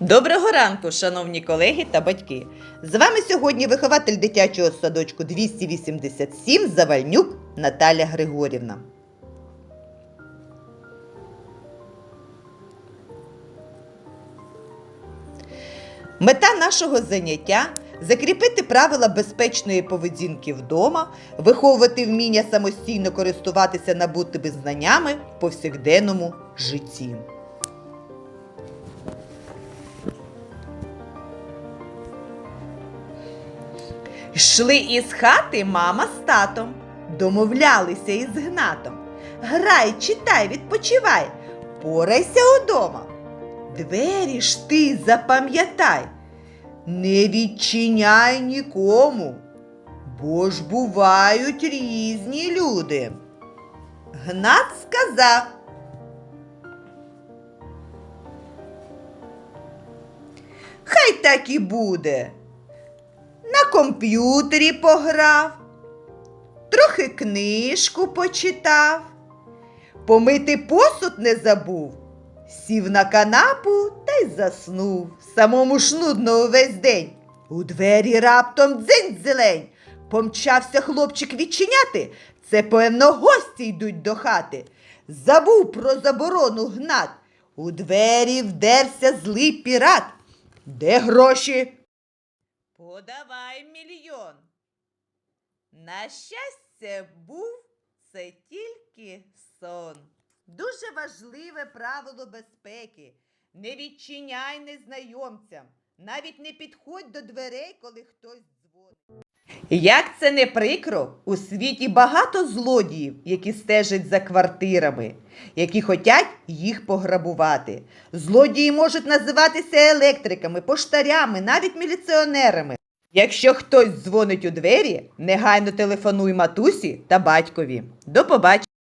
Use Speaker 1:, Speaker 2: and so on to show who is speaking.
Speaker 1: Доброго ранку, шановні колеги та батьки! З вами сьогодні вихователь дитячого садочку 287 Завальнюк Наталя Григорівна. Мета нашого заняття закріпити правила безпечної поведінки вдома, виховувати вміння самостійно користуватися набутими знаннями в повсякденному житті. Йшли із хати мама з татом, домовлялися із гнатом. Грай, читай, відпочивай, порайся удома. Двері ж ти запам'ятай, не відчиняй нікому, бо ж бувають різні люди. Гнат сказав. Хай так і буде на комп'ютері пограв, трохи книжку почитав, помити посуд не забув, сів на канапу та й заснув. Самому ж нудно увесь день. У двері раптом дзинь зелень. Помчався хлопчик відчиняти. Це, певно, гості йдуть до хати. Забув про заборону гнат. У двері вдерся злий пірат. Де гроші? Подавай мільйон. На щастя, був це тільки сон. Дуже важливе правило безпеки. Не відчиняй незнайомцям, навіть не підходь до дверей, коли хтось дзвонить. Як це не прикро, у світі багато злодіїв, які стежать за квартирами, які хочуть їх пограбувати. Злодії можуть називатися електриками, поштарями, навіть міліціонерами. Якщо хтось дзвонить у двері, негайно телефонуй матусі та батькові. До побачення!